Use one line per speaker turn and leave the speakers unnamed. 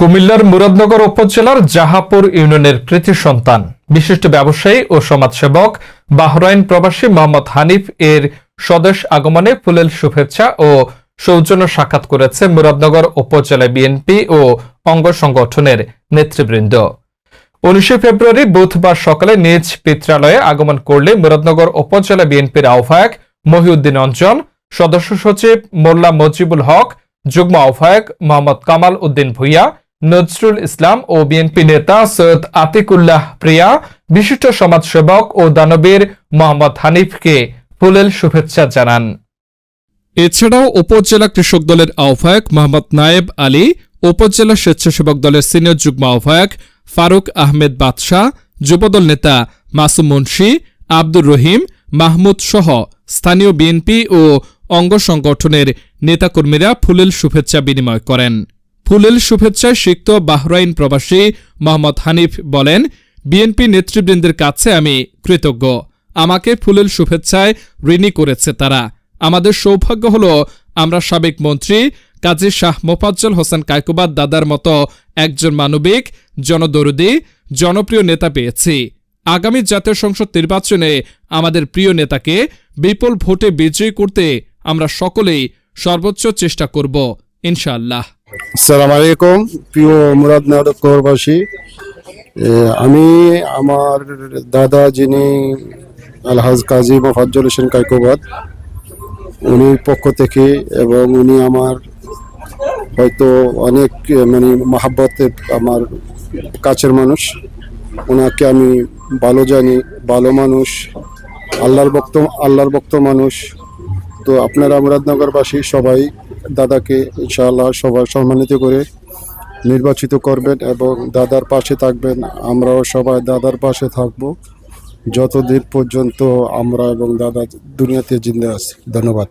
কুমিল্লার মুরাদনগর উপজেলার জাহাপুর ইউনিয়নের কৃতি সন্তান, বিশিষ্ট ব্যবসায়ী ও সমাজসেবক বাহরাইন প্রবাসী মোহাম্মদ হানিফ এর স্বদেশ আগমনে ফুলেল শুভেচ্ছা ও সৌজন্য সাক্ষাৎ করেছে মুরাদনগর উপজেলা বিএনপি ও অঙ্গ সংগঠনের নেতৃবৃন্দ। উনিশে ফেব্রুয়ারি বুধবার সকালে নিজ পিত্রালয়ে আগমন করলে মুরাদনগর উপজেলা বিএনপির আহ্বায়ক মহিউদ্দিন অঞ্জন সদস্য সচিব মোল্লা মজিবুল হক, যুগ্ম আহ্বায়ক মোহাম্মদ কামাল উদ্দিন ভুইয়া নজরুল ইসলাম ও বিএনপি নেতা সৈয়দ আতিকুল্লাহ প্রিয়া, বিশিষ্ট সমাজসেবক ও দানবীর মোহাম্মদ হানিফকে ফুলেল শুভেচ্ছা জানান। এছাড়াও উপজেলা কৃষক দলের আহ্বায়ক মোহাম্মদ নায়েব আলী, উপজেলা স্বেচ্ছাসেবক দলের সিনিয়র যুগ্ম আহ্বায়ক ফারুক আহমেদ বাদশাহ, যুবদল নেতা মাসুম মুন্সি, আব্দুর রহিম, মাহমুদ সহ স্থানীয় বিএনপি ও অঙ্গ সংগঠনের নেতাকর্মীরা ফুলেল শুভেচ্ছা বিনিময় করেন। ফুলেল শুভেচ্ছায় সিক্ত বাহরাইন প্রবাসী মোহাম্মদ হানিফ বলেন, বিএনপি নেতৃবৃন্দের কাছে আমি কৃতজ্ঞ। আমাকে ফুলেল শুভেচ্ছায় ঋণী করেছে তারা। আমাদের সৌভাগ্য হল আমরা সাবেক মন্ত্রী কাজী শাহ মোফাজ্জল হোসেন কায়কুবাদ দাদার মতো একজন মানবিক, জনদরদি, জনপ্রিয় নেতা পেয়েছি। আগামী জাতীয় সংসদ নির্বাচনে আমাদের প্রিয় নেতাকে বিপুল ভোটে বিজয়ী করতে আমরা সকলেই সর্বোচ্চ চেষ্টা করব, ইনশাআল্লাহ।
আসসালামু আলাইকুম, প্রিয় মুরাদ নাটকবাসী আমি আমার দাদা যিনি আলহাজ কাজী মোফাজ্জল হোসেন কাইকোবাদ, উনির পক্ষ থেকে এবং উনি আমার হয়তো অনেক মানে মাহাব্বতে আমার কাছের মানুষ। ওনাকে আমি ভালো জানি, ভালো মানুষ, আল্লাহর ভক্ত আল্লাহর ভক্ত মানুষ। তো আপনারা মুরাদনগরবাসী সবাই দাদাকে ইনশাআল্লাহ সবাই সম্মানিত করে নির্বাচিত করবেন এবং দাদার পাশে থাকবেন। আমরাও সবাই দাদার পাশে থাকব। যতদিন পর্যন্ত আমরা এবং দাদা দুনিয়াতে জিন্দে আছি। ধন্যবাদ।